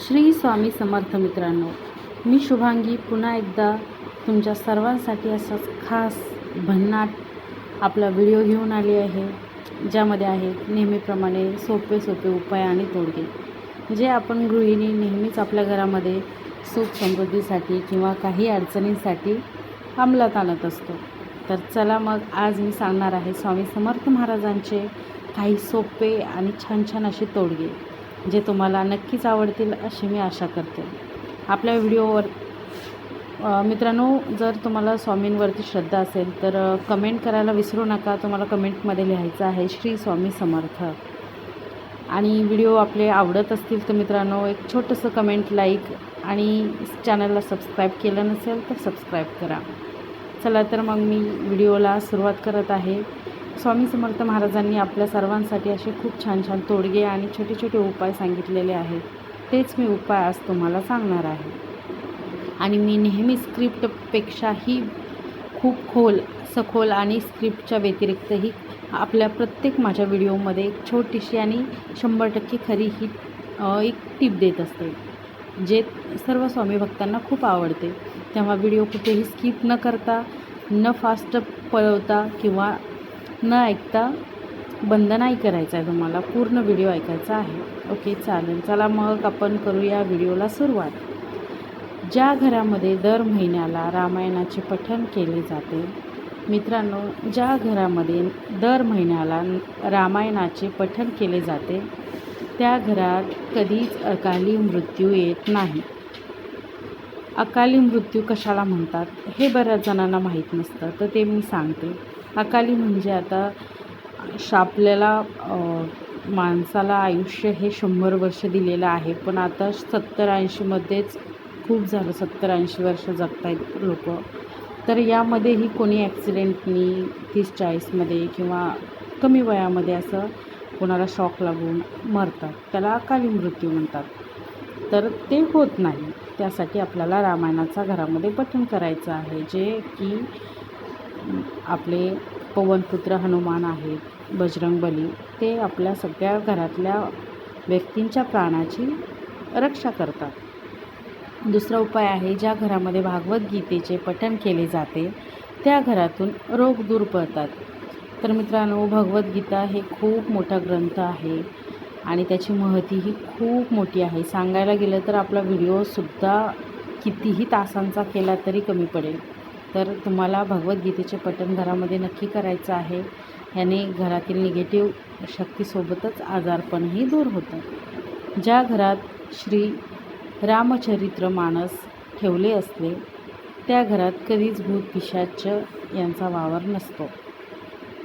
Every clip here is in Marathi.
श्री स्वामी समर्थ मित्रांनो मी शुभांगी पुन्हा एकदा तुमच्या सर्वांसाठी असाच खास भन्नाट आपला व्हिडिओ घेऊन आली आहे ज्यामध्ये आहेत नेहमीप्रमाणे सोपे सोपे उपाय आणि तोडगे जे आपण गृहिणी नेहमीच आपल्या घरामध्ये सुख समृद्धीसाठी किंवा काही अडचणींसाठी अंमलात आणत असतो. तर चला मग आज मी सांगणार आहे स्वामी समर्थ महाराजांचे काही सोपे आणि छान छान असे तोडगे. जे तुम्हाला नक्कीच आवडतील अशी मी आशा करते. आपल्या व्हिडिओवर मित्रांनो जर तुम्हाला स्वामींवरती श्रद्धा असेल तर कमेंट करायला विसरू नका. तुम्हाला कमेंटमध्ये लिहायचं आहे श्री स्वामी समर्थ. आणि व्हिडिओ आपले आवडत असतील तर मित्रांनो एक छोटंसं कमेंट लाईक आणि चॅनलला सबस्क्राईब केलं नसेल तर सबस्क्राईब करा. चला तर मग मी व्हिडिओला सुरुवात करत आहे. स्वामी समर्थ महाराजांनी आपल्या सर्वांसाठी असे खूप छान छान तोडगे आणि छोटे छोटे उपाय सांगितलेले आहेत. तेच मी उपाय आज तुम्हाला सांगणार आहे. आणि मी नेहमी स्क्रिप्टपेक्षाही खूप खोल सखोल आणि स्क्रिप्टच्या व्यतिरिक्तही आपल्या प्रत्येक माझ्या व्हिडिओमध्ये एक छोटीशी आणि शंभर टक्के खरी ही एक टीप देत असते जे सर्व स्वामी भक्तांना खूप आवडते. तेव्हा व्हिडिओ कुठेही स्किप न करता न फास्ट पळवता किंवा न ऐकता बंद नाही करायचं आहे तुम्हाला पूर्ण व्हिडिओ ऐकायचा आहे. ओके चालेल. चला मग आपण करूया व्हिडिओला सुरुवात. ज्या घरामध्ये दर महिन्याला रामायणाचे पठण केले जाते मित्रांनो ज्या घरामध्ये दर महिन्याला रामायणाचे पठण केले जाते त्या घरात कधीच अकाली मृत्यू येत नाही. अकाली मृत्यू कशाला म्हणतात हे बऱ्याच जणांना माहीत नसतं तर ते मी सांगते. अकाली म्हणजे आता श आपल्याला माणसाला आयुष्य हे शंभर वर्ष दिलेलं आहे. पण आता सत्तर ऐंशीमध्येच खूप झालं. सत्तर ऐंशी वर्ष जगतायत लोक. तर यामध्येही कोणी ॲक्सिडेंटनी तीस चाळीसमध्ये किंवा कमी वयामध्ये असं कोणाला शॉक लागून मरतात. त्याला अकाली मृत्यू म्हणतात. तर ते होत नाही. त्यासाठी आपल्याला रामायणाचा घरामध्ये पठण करायचं आहे. जे की आपले पवनपुत्र हनुमान आहेत बजरंगबली ते आपल्या सगळ्या घरातल्या व्यक्तींच्या प्राणाची रक्षा करतात. दुसरा उपाय आहे ज्या घरामध्ये भागवद्गीतेचे पठण केले जाते त्या घरातून रोग दूर पळतात तर मित्रांनो भगवद्गीता हे खूप मोठा ग्रंथ आहे आणि त्याची महती ही खूप मोठी आहे. सांगायला गेलं तर आपला व्हिडिओसुद्धा कितीही तासांचा केला तरी कमी पडेल. तर तुम्हाला भगवद्गीतेचे पठण घरामध्ये नक्की करायचं आहे. ह्याने घरातील निगेटिव्ह शक्तीसोबतच आजारपणही दूर होतं. ज्या घरात श्री रामचरित्र मानस ठेवले असले त्या घरात कधीच भूत पिशाच यांचा वावर नसतो.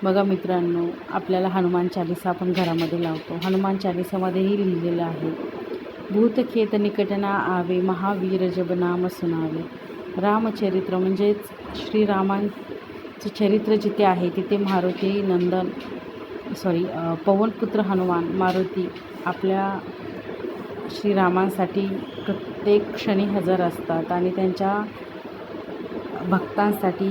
बघा मित्रांनो आपल्याला हनुमान चालिसा आपण घरामध्ये लावतो. हनुमान चालिसामध्येही लिहिलेलं आहे. भूतखेत निकटना आवे महावीर जब नाम सुनावे. रामचरित्र म्हणजेच श्रीरामांचं चरित्र जिथे आहे तिथे मारुती नंदन सॉरी पवनपुत्र हनुमान मारुती आपल्या श्रीरामांसाठी प्रत्येक क्षणी हजर असतात आणि त्यांच्या भक्तांसाठी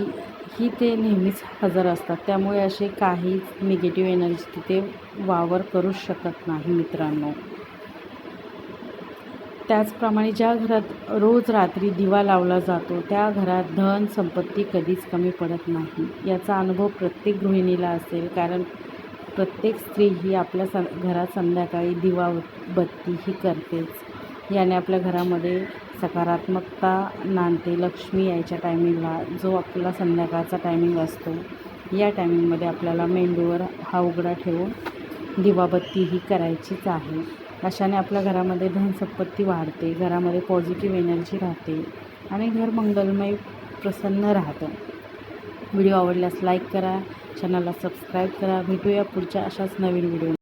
ही ते नेहमीच हजर असतात. त्यामुळे असे काहीच निगेटिव्ह एनर्जी तिथे वावर करू शकत नाही मित्रांनो. त्याचप्रमाणे ज्या घरात रोज रात्री दिवा लावला जातो त्या घरात धन संपत्ती कधीच कमी पडत नाही. याचा अनुभव प्रत्येक गृहिणीला असेल कारण प्रत्येक स्त्री ही आपल्या स घरात संध्याकाळी दिवा बत्ती ही करतेच. याने आपल्या घरामध्ये सकारात्मकता नांदते. लक्ष्मी यायच्या टायमिंगला जो आपला संध्याकाळचा टायमिंग असतो या टायमिंगमध्ये आपल्याला मेंदूवर हा उघडा ठेवून दिवाबत्ती ही करायचीच आहे. अशाने आपल्या घरामध्ये धनसंपत्ती वाढते घरामध्ये पॉझिटिव्ह एनर्जी राहते आणि घर मंगलमय प्रसन्न राहतं. व्हिडिओ आवडल्यास लाईक करा चॅनलला सबस्क्राईब करा. भेटूया पुढच्या अशाच नवीन व्हिडिओ